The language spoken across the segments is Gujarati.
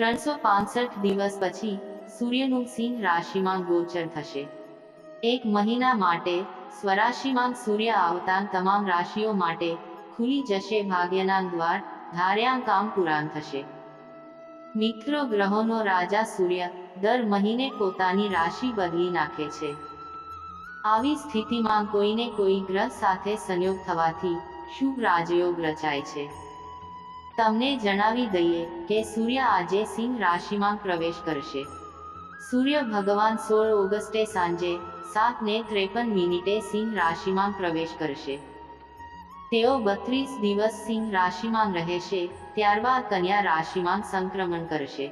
ત્રણસો પાંસઠ દિવસ પછી સૂર્યનું સિંહ રાશિમાં ગોચર થશે. એક મહિના માટે સ્વરાશિમાં સૂર્ય આવતા તમામ રાશિઓ માટે ખુલી જશે ભાગ્યના દ્વાર ધાર્યા કામ પૂરાણ થશે. મિત્રો ગ્રહોનો રાજા સૂર્ય દર મહિને પોતાની રાશિ બદલી નાખે છે. આવી સ્થિતિમાં કોઈને કોઈ ગ્રહ સાથે સંયોગ થવાથી શુભ રાજયોગ રચાય છે. તમને જણાવી દઈએ કે સૂર્ય આજે સિંહ રાશિમાં પ્રવેશ કરશે. સૂર્ય ભગવાન સોળ ઓગસ્ટે સાંજે સાત ને ત્રેપન મિનિટે સિંહ રાશિમાં પ્રવેશ કરશે. તેઓ બત્રીસ દિવસ સિંહ રાશિમાં રહેશે, ત્યારબાદ કન્યા રાશિમાં સંક્રમણ કરશે.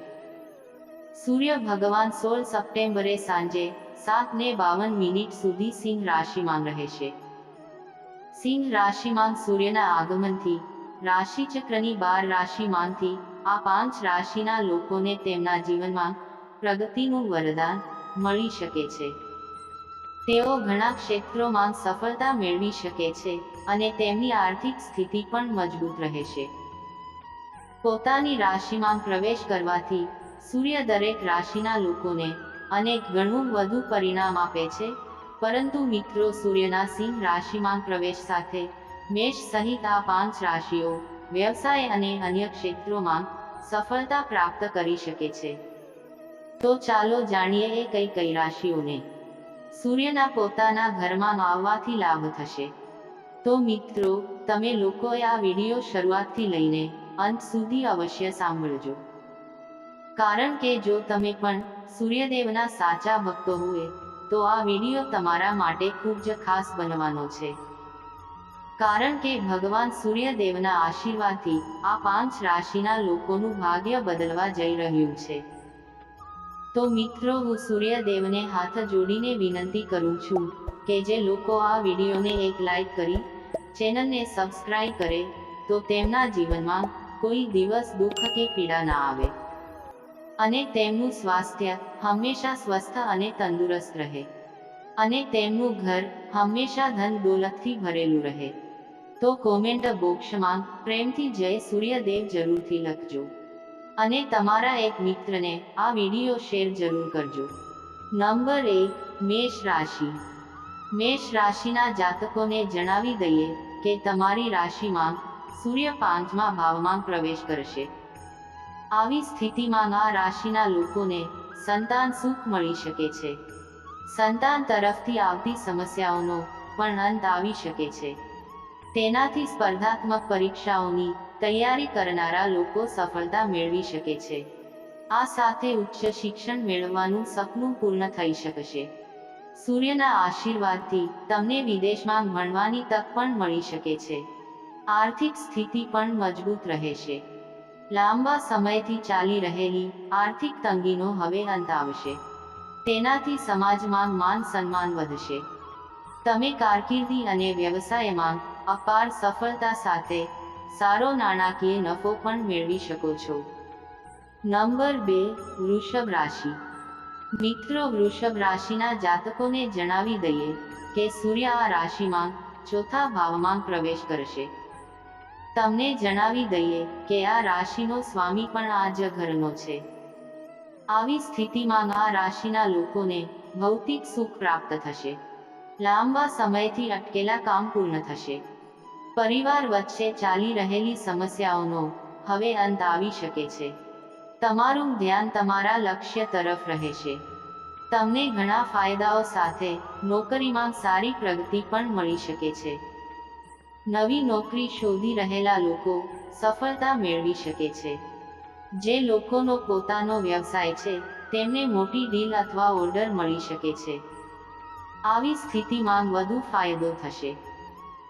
સૂર્ય ભગવાન સોળ સપ્ટેમ્બરે સાંજે સાત ને બાવન મિનિટ સુધી સિંહ રાશિમાં રહેશે. સિંહ રાશિમાં સૂર્યના આગમનથી રાશિચક્રની બાર રાશિમાંથી આ પાંચ રાશિના લોકોને તેમના જીવનમાં પ્રગતિનું વરદાન મળી શકે છે. તેઓ ઘણા ક્ષેત્રોમાં સફળતા મેળવી શકે છે અને તેમની આર્થિક સ્થિતિ પણ મજબૂત રહેશે. પોતાની રાશિમાં પ્રવેશ કરવાથી સૂર્ય દરેક રાશિના લોકોને અનેક ગણું વધુ પરિણામ આપે છે, પરંતુ મિત્રો સૂર્યના સિંહ રાશિમાં પ્રવેશ સાથે મેષ સહિત આ પાંચ રાશિઓ, વ્યવસાય અને અન્ય ક્ષેત્રોમાં સફળતા પ્રાપ્ત કરી શકે છે. તો ચાલો જાણીએ એ કઈ કઈ રાશિઓને. સૂર્યના પોતાના ઘરમાં આવવાથી લાભ થશે. તો મિત્રો, તમે લોકોએ આ વીડિયો શરૂઆતથી લઈને અંત સુધી અવશ્ય સાંભળજો. કારણ કે જો તમે પણ સૂર્યદેવના સાચા ભક્તો હોય, તો આ વીડિયો તમારા માટે ખૂબ જ ખાસ બનવાનો છે. કારણ કે ભગવાન સૂર્યદેવના આશીર્વાદથી આ પાંચ રાશિના લોકોનું ભાગ્ય બદલવા જઈ રહ્યું છે. તો મિત્રો, હું સૂર્યદેવને હાથ જોડીને વિનંતી કરું છું કે જે લોકો આ વિડીયોને એક લાઈક કરી, ચેનલને સબસ્ક્રાઈબ કરે, તો તેમના જીવનમાં કોઈ દિવસ દુઃખ કે પીડા ના આવે. અને તેમનું સ્વાસ્થ્ય હંમેશા સ્વસ્થ અને તંદુરસ્ત રહે. અને તેમનું ઘર હંમેશા ધન દોલતથી ભરેલું રહે. તો કોમેન્ટ બોક્સમાં, પ્રેમથી જય સૂર્યદેવ જરૂરથી લખજો. અને તમારા એક મિત્રને આ વીડિયો શેર જરૂર કરજો. નંબર એક, મેષ રાશિ. મેષ રાશિના જાતકોને જણાવી દઈએ કે તમારી રાશિમાં સૂર્ય પાંચમા ભાવમાં પ્રવેશ કરશે. આવી સ્થિતિમાં આ રાશિના લોકોને સંતાન સુખ મળી શકે છે. સંતાન તરફથી આવતી સમસ્યાઓનો પણ અંત આવી શકે છે. તેનાથી સ્પર્ધાત્મક પરીક્ષાઓની તૈયારી કરનારા લોકો સફળતા મેળવી શકે છે. આ સાથે ઉચ્ચ શિક્ષણ મેળવવાનું સપનું પૂર્ણ થઈ શકશે. સૂર્યના આશીર્વાદથી તમને વિદેશમાં ભણવાની તક પણ મળી શકે છે. આર્થિક સ્થિતિ પણ મજબૂત રહેશે. લાંબા સમયથી ચાલી રહેલી આર્થિક તંગીનો હવે અંત આવશે. તેનાથી સમાજમાં માન સન્માન વધશે. તમે કારકિર્દી અને વ્યવસાયમાં અપાર સફળતા સાથે સારો નાણાકીય નફો પણ મેળવી શકો છો. નંબર બે, વૃષભ રાશિ. મિત્રો, વૃષભ રાશિના જાતકોને જણાવી દઈએ કે સૂર્ય આ રાશિમાં ચોથા ભાવમાં પ્રવેશ કરશે. તમને જણાવી દઈએ કે આ રાશિનો સ્વામી પણ આ જ ઘરનો છે. આવી સ્થિતિમાં આ રાશિના લોકોને ભૌતિક સુખ પ્રાપ્ત થશે. લાંબા સમયથી અટકેલા કામ પૂર્ણ થશે. પરિવાર વચ્ચે ચાલી રહેલી સમસ્યાઓનો હવે અંત આવી શકે છે. તમારું ધ્યાન તમારા લક્ષ્ય તરફ રહેશે. તમને ઘણા ફાયદાઓ સાથે નોકરીમાં સારી પ્રગતિ પણ મળી શકે છે. નવી નોકરી શોધી રહેલા લોકો સફળતા મેળવી શકે છે. જે લોકોનો પોતાનો વ્યવસાય છે, તેમને મોટી ડીલ અથવા ઓર્ડર મળી શકે છે. આવી સ્થિતિમાં વધુ ફાયદો થશે.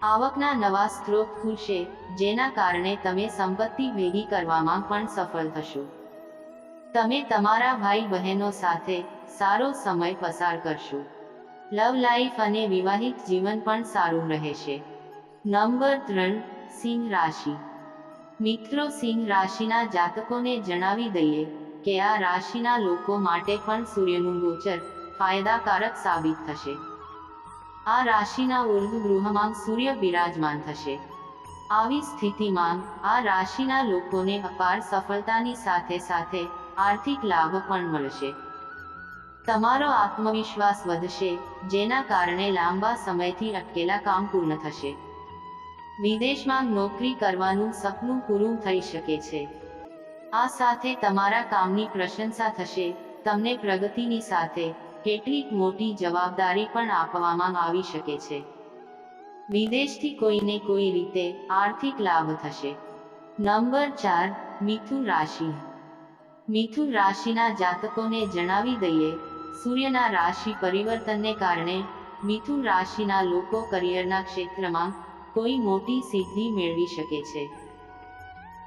આવકના નવા સ્ત્રોત ખુલશે, જેના કારણે તમે સંપત્તિ ભેગી કરવામાં પણ સફળ થશો. તમે તમારા ભાઈ બહેનો સાથે સારો સમય પસાર કરશો. લવ લાઈફ અને વિવાહિત જીવન પણ સારું રહેશે. નંબર ત્રણ, સિંહ રાશિ. મિત્રો, સિંહ રાશિના જાતકોને જણાવી દઈએ કે આ રાશિના લોકો માટે પણ સૂર્યનું ગોચર ફાયદાકારક સાબિત થશે. આ રાશિના ઉર્ધ્વ ગૃહમાં સૂર્ય બિરાજમાન થશે. આવી સ્થિતિમાં આ રાશિના લોકોને અપાર સફળતાની સાથે સાથે આર્થિક લાભ પણ મળશે. તમારો આત્મવિશ્વાસ વધશે, જેના કારણે લાંબા સમયથી અટકેલા કામ પૂર્ણ થશે. વિદેશમાં નોકરી કરવાનું સપનું પૂરું થઈ શકે છે. આ સાથે તમારા કામની પ્રશંસા થશે, તમને પ્રગતિની સાથે કેટલીક મોટી જવાબદારી પણ આપવામાં આવી શકે છે. વિદેશથી કોઈને કોઈ રીતે આર્થિક લાભ થશે. નંબર ચાર, મિથુન રાશિ. મિથુન રાશિના જાતકોને જણાવી દઈએ, સૂર્યના રાશિ પરિવર્તનને કારણે મિથુન રાશિના લોકો કરિયરના ક્ષેત્રમાં કોઈ મોટી સિદ્ધિ મેળવી શકે છે.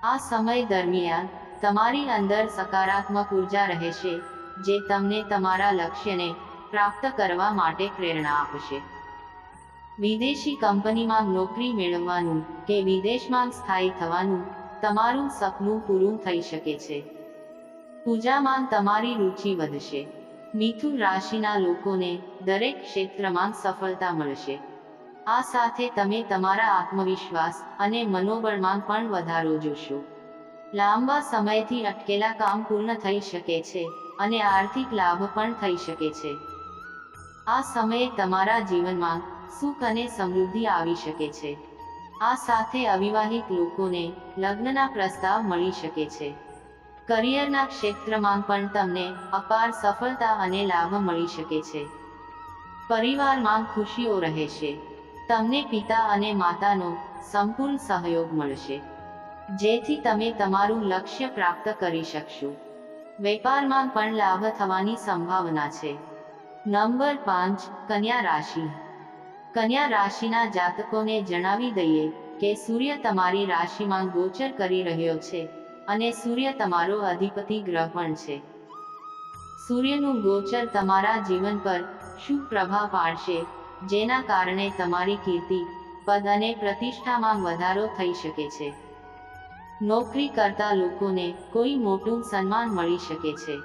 આ સમય દરમિયાન તમારી અંદર સકારાત્મક ઊર્જા રહેશે જે તમને તમારા લક્ષ્યને પ્રાપ્ત કરવા માટે પ્રેરણા આપશે. વિદેશી કંપનીમાં નોકરી મેળવવાનું કે વિદેશમાં સ્થાયી થવાનું તમારું સપનું પૂરું થઈ શકે છે. પૂજામાં તમારી રુચિ વધશે. મિથુન રાશિના લોકોને દરેક ક્ષેત્રમાં સફળતા મળશે. આ સાથે તમે તમારા આત્મવિશ્વાસ અને મનોબળમાં પણ વધારો જોશો. લાંબા સમયથી અટકેલા કામ પૂર્ણ થઈ શકે છે. અને આર્થિક લાભ પણ થઈ શકે છે. આ સમયે તમારા જીવનમાં સુખ અને સમૃદ્ધિ આવી શકે છે. આ સાથે અવિવાહિત લોકોને લગ્નના પ્રસ્તાવ મળી શકે છે. કરિયરના ક્ષેત્રમાં પણ તમને અપાર સફળતા અને લાભ મળી શકે છે. પરિવારમાં ખુશીઓ રહેશે તમને પિતા અને માતાનો સંપૂર્ણ સહયોગ મળશે. જેથી તમે તમારું લક્ષ્ય પ્રાપ્ત કરી શકશો. વેપારમાં પણ લાભ થવાની સંભાવના છે. નંબર પાંચ, કન્યા રાશિ. કન્યા રાશિના જાતકોને જણાવી દઈએ કે સૂર્ય તમારી રાશિમાં ગોચર કરી રહ્યો છે અને સૂર્ય તમારો અધિપતિ ગ્રહ પણ છે. સૂર્યનું ગોચર તમારા જીવન પર શું પ્રભાવ પાડશે, જેના કારણે તમારી કીર્તિ, પદ અને પ્રતિષ્ઠામાં વધારો થઈ શકે છે. નોકરી કરતા લોકોને કોઈ મોટું સન્માન મળી શકે છે.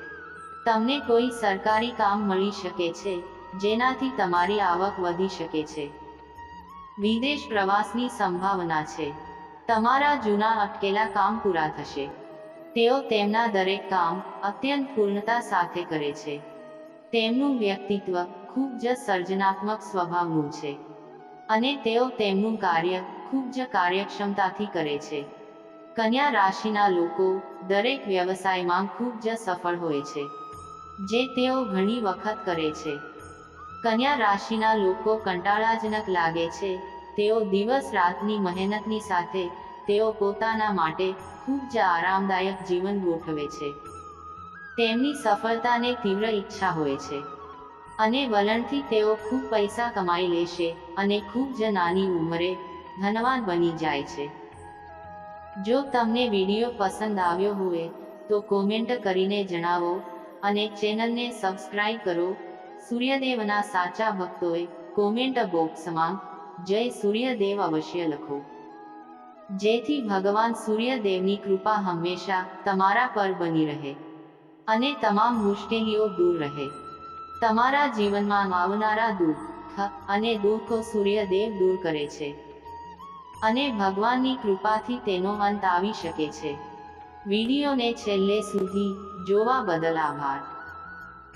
તમને કોઈ સરકારી કામ મળી શકે છે, જેનાથી તમારી આવક વધી શકે છે. વિદેશ પ્રવાસની સંભાવના છે. તમારા જૂના અટકેલા કામ પૂરા થશે. તેઓ તેમના દરેક કામ અત્યંત પૂર્ણતા સાથે કરે છે. તેમનું વ્યક્તિત્વ ખૂબ જ સર્જનાત્મક સ્વભાવનું છે. અને તેઓ તેમનું કાર્ય ખૂબ જ કાર્યક્ષમતાથી કરે છે. કન્યા રાશિના લોકો દરેક વ્યવસાયમાં ખૂબ જ સફળ હોય છે, જે તેઓ ઘણી વખત કરે છે. કન્યા રાશિના લોકો કંટાળાજનક લાગે છે, તેઓ દિવસ રાતની મહેનતની સાથે તેઓ પોતાના માટે ખૂબ જ આરામદાયક જીવન ગોઠવે છે. તેમની સફળતાને તીવ્ર ઈચ્છા હોય છે અને વલણથી તેઓ ખૂબ પૈસા કમાઈ લેશે અને ખૂબ જ નાની ઉંમરે ધનવાન બની જાય છે. જો તમને વીડિયો પસંદ આવ્યો હોય, તો કોમેન્ટ કરીને જણાવો અને ચેનલને સબસ્ક્રાઇબ કરો. સૂર્યદેવના સાચા ભક્તોએ કોમેન્ટ બોક્સમાં જય સૂર્યદેવ અવશ્ય લખો. જેથી ભગવાન સૂર્યદેવની કૃપા હંમેશા તમારા પર બની રહે અને તમામ મુશ્કેલીઓ દૂર રહે. તમારા જીવનમાં આવનારા દુઃખ અને દુઃખો સૂર્યદેવ દૂર કરે છે. અને ભગવાનની કૃપાથી તેનો અંત આવી શકે છે. વિડીયોને છેલ્લે સુધી જોવા બદલ આભાર.